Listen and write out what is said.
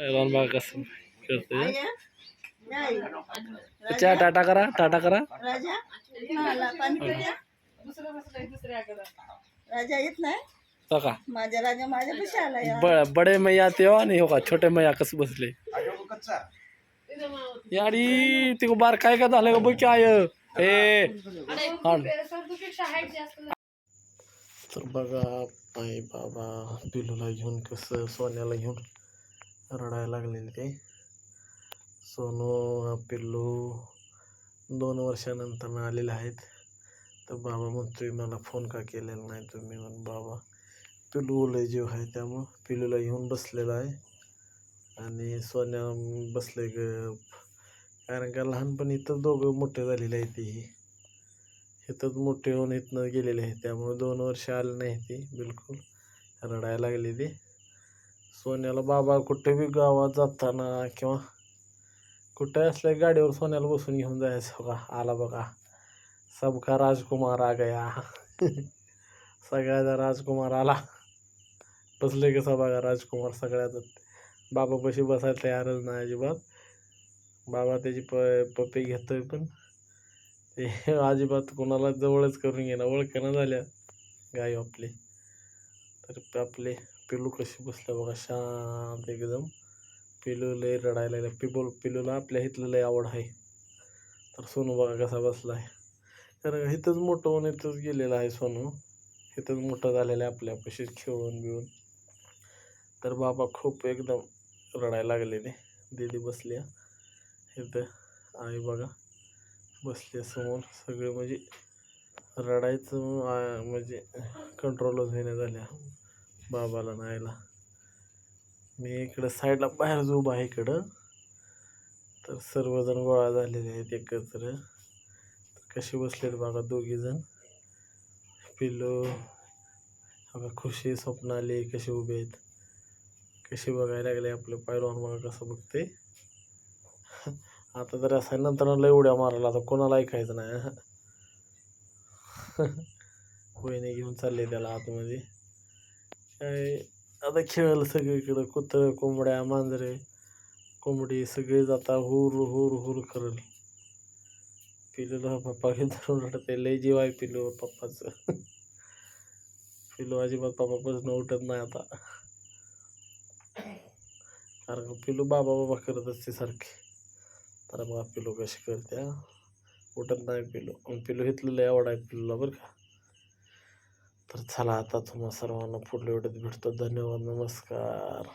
रान बघा कसं करते चहा टाटा करा टाटा करा। राजा। राजा येत नाही तो का? माझ्या राजा माझ्या पैसे आला या ब बडे मैया तेव्हा आणि हो का छोटे मैया कसं बसले। याडी ते बार काय काय झालं का बघ काय ए हाण. तर बघा आई बाबा पिलूला घेऊन कसं सोन्याला घेऊन रडायला लागलेले ते. सोनू पिल्लू दोन वर्षानंतर आलेले आहेत. तर बाबा म्हणतोय मला फोन का केलेला नाही? तुम्ही म्हण बाबा पिल्लू लय जीव आहे त्यामुळं. पिल्लूला घेऊन बसलेला आहे. आणि सोन्या बसले ग. कारण का लहानपणी इथं दोघं मोठे झालेले आहेत ते. इथंच मोठे होऊन इथनं गेलेले आहेत. त्यामुळे दोन वर्ष आले नाही ते. बिलकुल रडायला लागले ते. सोन्याला बाबा कुठे बी गावात जाताना किंवा कुठे असल्या गाडीवर सोन्याला बसून घेऊन जायचं बघा. आला बघा. सबका राजकुमार आ गया. सगळ्याचा राजकुमार आला. बसले कसा बघा राजकुमार सगळ्याचा. बाबापाशी बसायला तयारच नाही अजिबात. बाबा त्याची प पप्पी घेतोय पण. ते अजिबात कोणाला जवळच करून घेणं ओळखणं झाल्या. गाय आपली. तर आपले पिलू कशी बसल्या बघा शांत एकदम. पिलू लय रडायला लागलं पिबोल पिलूला आपल्या इथलं लय आवड आहे. तर सोनू बघा कसा बसला आहे कारण इथंच मोठं होऊन इथंच गेलेलं आहे सोनू. इथंच मोठं झालेलं आहे आपल्यापाशी खेळून बिळून. तर बाबा खूप एकदम रडायला लागलेले. दीदी बसल्या. इथं आई बघा बसल्या समोर. सगळे म्हणजे रडायचं म्हणजे कंट्रोलच होईना झाल्या. बाबाला नायला मी इकडं साईडला बाहेर उभा आहे इकडं. तर सर्वजण गोळा झालेले आहेत एकत्र. कसे बसलेत बघा दोघीजण पिल्लू बघा खुशी स्वप्नाली कसे उभे आहेत? कसे बघायला लागले आपले पायलवान बघा कसं बघते? आता तर असं नंतर लय उड्या मारायला आता कोणाला ऐकायचं नाही. वहिनी घेऊन चालले त्याला आतमध्ये. आता खेळलं सगळीकडं कुत्रं कोंबड्या मांजरे कोंबडी सगळे जाता हुर हुर हुर करल. पिलूला पप्पा धरून रडते लय जीव आहे पिलू पप्पाचं. पिलू अजिबात पप्पापासून उठत नाही आता. कारण पिलू बाबा बाबा करत असते सारखे. तर बघा पिलू कशी करते उठत नाही पिलू. आणि पिलू घेतलं लय आवड आहे पिलूला बरं का. तर चला आता तुम्हा सर्वांना पुढल्या वेळेत भेटतो. धन्यवाद नमस्कार.